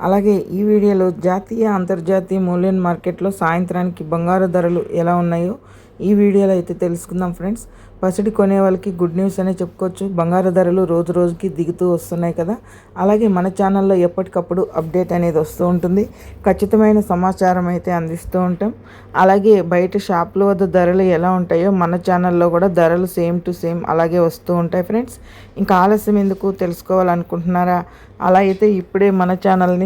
అలాగే ఈ వీడియోలో జాతీయ అంతర్జాతీయ మూల్యం మార్కెట్లో సాయంత్రానికి బంగారు ధరలు ఎలా ఉన్నాయో ఈ వీడియోలో అయితే తెలుసుకుందాం ఫ్రెండ్స్. పసిడి కొనే వాళ్ళకి గుడ్ న్యూస్ అనే చెప్పుకోవచ్చు. బంగారు ధరలు రోజు రోజుకి దిగుతూ వస్తున్నాయి కదా. అలాగే మన ఛానల్లో ఎప్పటికప్పుడు అప్డేట్ అనేది వస్తూ ఉంటుంది. ఖచ్చితమైన సమాచారం అయితే అందిస్తూ ఉంటాం. అలాగే బయట షాపుల వద్ద ధరలు ఎలా ఉంటాయో మన ఛానల్లో కూడా ధరలు సేమ్ టు సేమ్ అలాగే వస్తూ ఉంటాయి ఫ్రెండ్స్. ఇంకా ఆలస్యం ఎందుకు తెలుసుకోవాలనుకుంటున్నారా? అలా అయితే ఇప్పుడే మన ఛానల్ని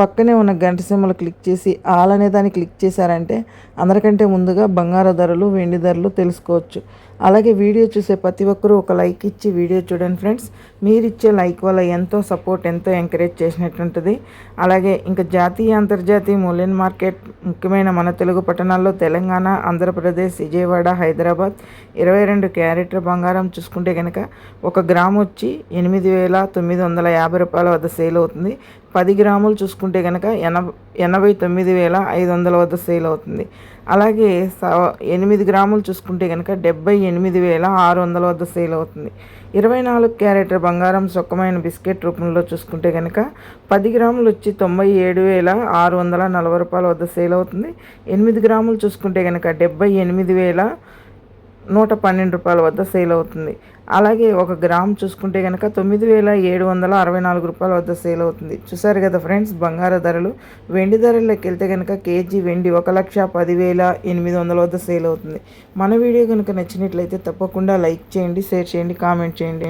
పక్కనే ఉన్న గంట సింహలు క్లిక్ చేసి ఆల్ అనే దాన్ని క్లిక్ చేశారంటే అందరికంటే ముందుగా బంగారు ధరలు వెండి ధరలు తెలుసుకోవచ్చు. అలాగే వీడియో చూసే ప్రతి ఒక్కరూ ఒక లైక్ ఇచ్చి వీడియో చూడండి ఫ్రెండ్స్. మీరు ఇచ్చే లైక్ వల్ల ఎంతో సపోర్ట్ ఎంతో ఎంకరేజ్ చేసినట్టుంటుంది. అలాగే ఇంకా జాతీయ అంతర్జాతీయ మూల్యం మార్కెట్ ముఖ్యమైన మన తెలుగు పట్టణాల్లో తెలంగాణ ఆంధ్రప్రదేశ్ విజయవాడ హైదరాబాద్ ఇరవై రెండు క్యారెట్ల బంగారం చూసుకుంటే కనుక ఒక గ్రామ్ వచ్చి ఎనిమిది వేల తొమ్మిది వందల యాభై రూపాయల వద్ద సేల్ అవుతుంది. పది గ్రాములు చూసుకుంటే కనుక ఎనభై ఎనభై తొమ్మిది వేల ఐదు వందల వద్ద సేల్ అవుతుంది. అలాగే ఎనిమిది గ్రాములు చూసుకుంటే కనుక డెబ్బై ఎనిమిది వేల ఆరు వందల వద్ద సేల్ అవుతుంది. ఇరవై నాలుగు క్యారెట్ బంగారం సుఖమైన బిస్కెట్ రూపంలో చూసుకుంటే కనుక పది గ్రాములు వచ్చి తొంభై ఏడు వేల ఆరు వందల నలభై రూపాయల వద్ద సేల్ అవుతుంది. ఎనిమిది గ్రాములు చూసుకుంటే కనుక డెబ్బై ఎనిమిది వేల నూట పన్నెండు రూపాయల వద్ద సేల్ అవుతుంది. అలాగే ఒక గ్రామ్ చూసుకుంటే కనుక తొమ్మిది వేల ఏడు వందల అరవై నాలుగు రూపాయల వద్ద సేల్ అవుతుంది. చూసారు కదా ఫ్రెండ్స్ బంగారు ధరలు. వెండి ధరల్లోకి వెళ్తే కనుక కేజీ వెండి ఒక లక్ష పదివేల ఎనిమిది వందల వద్ద సేల్ అవుతుంది. మన వీడియో కనుక నచ్చినట్లయితే తప్పకుండా లైక్ చేయండి షేర్ చేయండి కామెంట్ చేయండి.